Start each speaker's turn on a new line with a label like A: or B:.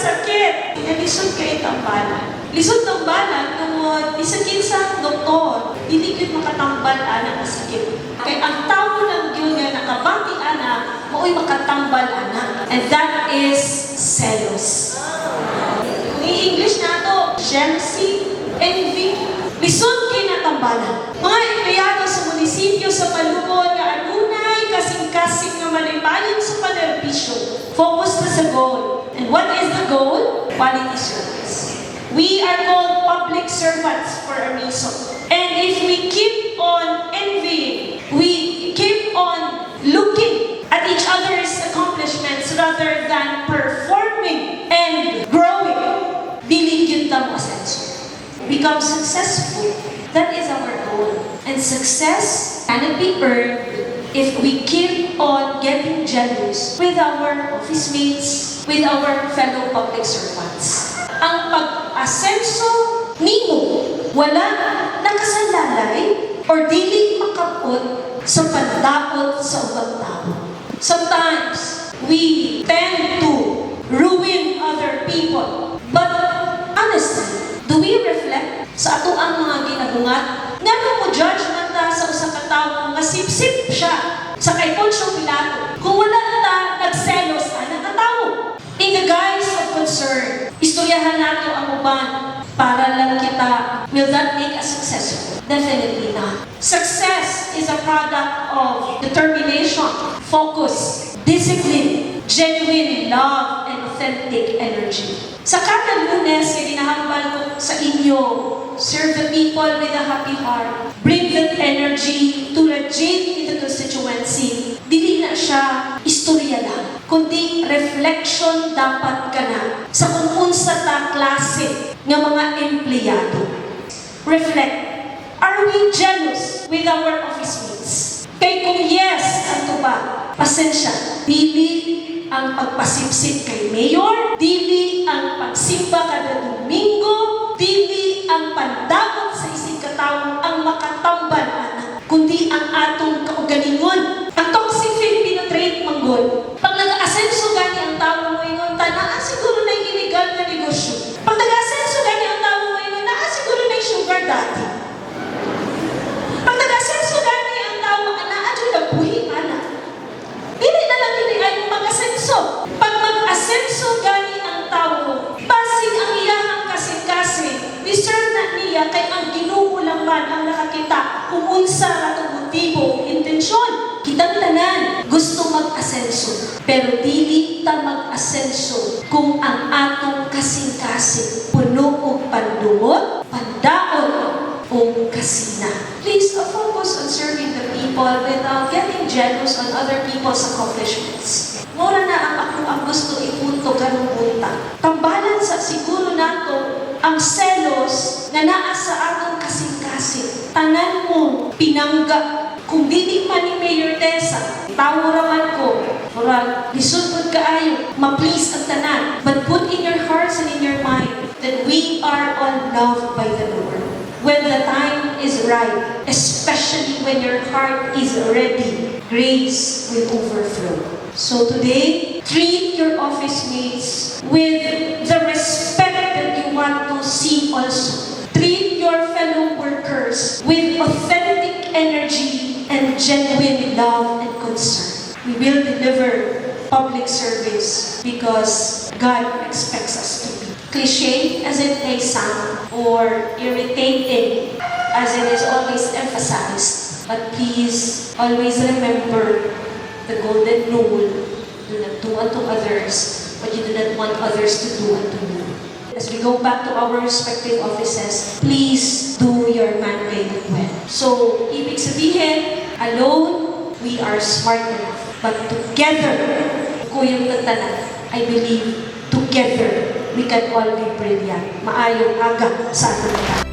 A: sakit. Lisod kay tambalan. Lisod tambalan tungod isakit sa doktor. Dili gyud makatambal ana ang sakit. Kay ang tao lang gyud nga nakabati ana mao'y makatambal ana. And that is selos. Kung i-English na to, jealousy, envy, lisod kay natambalan. Mga empleyado sa munisipyo sa Palugod nga adunay kasing-kasing nga malipayon sa panerbisyo. Focus na sa goal. What is the goal? Quality service. We are called public servants for a reason. And if we keep on envying, we keep on looking at each other's accomplishments rather than performing and growing, dili yun tamo asenso. Become successful. That is our goal. And success cannot be earned if we keep on getting jealous with our office mates, with our fellow public servants. Ang pag-asenso nimo wala nakasalalay or dili makapot sa pandaot sa ubang tao. Sometimes, we tend to ruin other people. But honestly, do we reflect sa ato ang mga ginabungat? Nga mo judge ta sa usa ka tawo nga sip-sip siya sa kay Poncio Pilato. Kung wala ta nagselos ana ka tawo. In the guise of concern, istoryahan nato ang uban para lang kita. Will that make us successful? Definitely not. Success is a product of determination, focus, discipline, genuine love, and authentic energy. Sa kada lunes, ginahambal ko sa inyo, serve the people with a happy heart. Bring that energy to Regine into constituency. Dili na siya istorya lang, kundi reflection dapat ka na sa kung unsa ta klase ng mga empleyado. Reflect. Are we jealous with our office mates? Kay kung yes, ato ba? Pasensya. Dili ang pagpasipsip kay Mayor, dili ang pagsimba kada Domingo, dili ang pandagot sa isig katawang ang makatambal ana, kundi ang atong kaugalingon. Ang toxic Filipino trait manggol. Daddy. Pag nag-asenso ang tao, adyo na buhi ana. Dili na lang dili ay mag-asenso. Pag mag-asenso gani ang tao, basig ang iyahang kasing-kasing. Na niya kay ang Ginoo lang man ang nakakita kung unsa atong motibo, intensyon. Kitang tanan gusto mag-asenso, pero dili ta mag-asenso kung ang atong kasing-kasing puno og pandaot, o kasina. Please uh, focus on serving the people without getting jealous on other people's accomplishments. Mura na ang ako ang gusto ipunto ganong punta. Tambalan sa siguro nato ang selos na naa sa atong kasing-kasing. Tanan mo, pinangga. Kung dili man ni Mayor Tessa, tawo raman ko, Murag, lisod pod kaayo, ma-please ang tanan. But put in your hearts and in your mind that we are all loved by the Lord when the time is right, especially when your heart is ready, grace will overflow. So today, treat your office mates with the respect that you want to see also. Treat your fellow workers with authentic energy and genuine love and concern. We will deliver public service because God expects us to cliche as it may sound or irritating as it is always emphasized. But please always remember the golden rule. Do not do unto others what you do not want others to do unto you. As we go back to our respective offices, please do your mandate well. So, ibig sabihin, alone, we are smart enough. But together, kuyang tatanan, I believe, together, we can all be brilliant. Maayong aga sa ating.